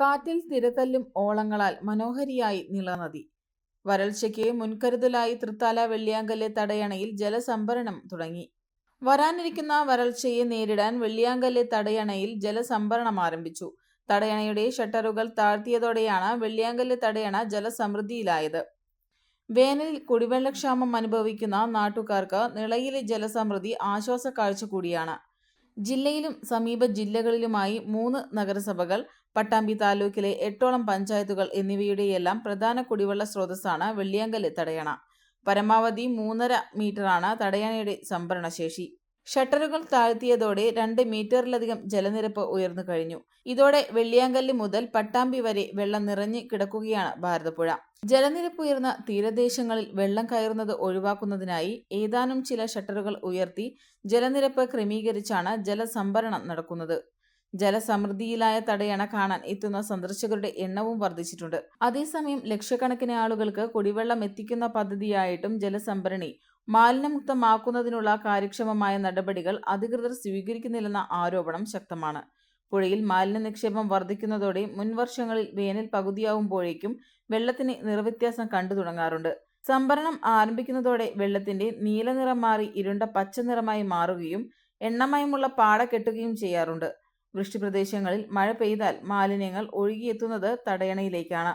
കാറ്റിൽ തിരതല്ലും ഓളങ്ങളാൽ മനോഹരിയായി നിളനദി വരൾച്ചയ്ക്ക് മുൻകരുതലായി തൃത്താല വെള്ളിയാങ്കല്ല് തടയണയിൽ ജലസംഭരണം തുടങ്ങി. വരാനിരിക്കുന്ന വരൾച്ചയെ നേരിടാൻ വെള്ളിയാങ്കല്ല് തടയണയിൽ ജലസംഭരണം ആരംഭിച്ചു. തടയണയുടെ ഷട്ടറുകൾ താഴ്ത്തിയതോടെയാണ് വെള്ളിയാങ്കല്ല് തടയണ ജലസമൃദ്ധിയിലായത്. വേനലിൽ കുടിവെള്ളക്ഷാമം അനുഭവിക്കുന്ന നാട്ടുകാർക്ക് നിളയിലെ ജലസമൃദ്ധി ആശ്വാസ കാഴ്ച കൂടിയാണ്. ജില്ലയിലും സമീപ ജില്ലകളിലുമായി മൂന്ന് നഗരസഭകൾ പട്ടാമ്പി താലൂക്കിലെ എട്ടോളം പഞ്ചായത്തുകൾ എന്നിവയുടെയെല്ലാം പ്രധാന കുടിവെള്ള സ്രോതസ്സാണ് വെള്ളിയാങ്കൽ തടയണ. പരമാവധി മൂന്നര മീറ്ററാണ് തടയണയുടെ സംഭരണശേഷി. ഷട്ടറുകൾ താഴ്ത്തിയതോടെ രണ്ട് മീറ്ററിലധികം ജലനിരപ്പ് ഉയർന്നു കഴിഞ്ഞു. ഇതോടെ വെള്ളിയാങ്കല്ല് മുതൽ പട്ടാമ്പി വരെ വെള്ളം നിറഞ്ഞു കിടക്കുകയാണ് ഭാരതപ്പുഴ. ജലനിരപ്പ് ഉയർന്ന തീരദേശങ്ങളിൽ വെള്ളം കയറുന്നത് ഒഴിവാക്കുന്നതിനായി ഏതാനും ചില ഷട്ടറുകൾ ഉയർത്തി ജലനിരപ്പ് ക്രമീകരിച്ചാണ് ജലസംഭരണം നടക്കുന്നത്. ജലസമൃദ്ധിയിലായ തടയണ കാണാൻ എത്തുന്ന സന്ദർശകരുടെ എണ്ണവും വർദ്ധിച്ചിട്ടുണ്ട്. അതേസമയം ലക്ഷക്കണക്കിന് ആളുകൾക്ക് കുടിവെള്ളം എത്തിക്കുന്ന പദ്ധതിയായിട്ടും ജലസംഭരണി മാലിന്യമുക്തമാക്കുന്നതിനുള്ള കാര്യക്ഷമമായ നടപടികൾ അധികൃതർ സ്വീകരിക്കുന്നില്ലെന്ന ആരോപണം ശക്തമാണ്. പുഴയിൽ മാലിന്യ നിക്ഷേപം വർദ്ധിക്കുന്നതോടെ മുൻവർഷങ്ങളിൽ വേനൽ പകുതിയാവുമ്പോഴേക്കും വെള്ളത്തിന് നിറവ്യത്യാസം കണ്ടു തുടങ്ങാറുണ്ട്. സംഭരണം ആരംഭിക്കുന്നതോടെ വെള്ളത്തിന്റെ നീലനിറം മാറി ഇരുണ്ട പച്ച നിറമായി മാറുകയും എണ്ണമയമുള്ള പാട കെട്ടുകയും ചെയ്യാറുണ്ട്. വൃഷ്ടിപ്രദേശങ്ങളിൽ മഴ പെയ്താൽ മാലിന്യങ്ങൾ ഒഴുകിയെത്തുന്നത് തടയണയിലേക്കാണ്.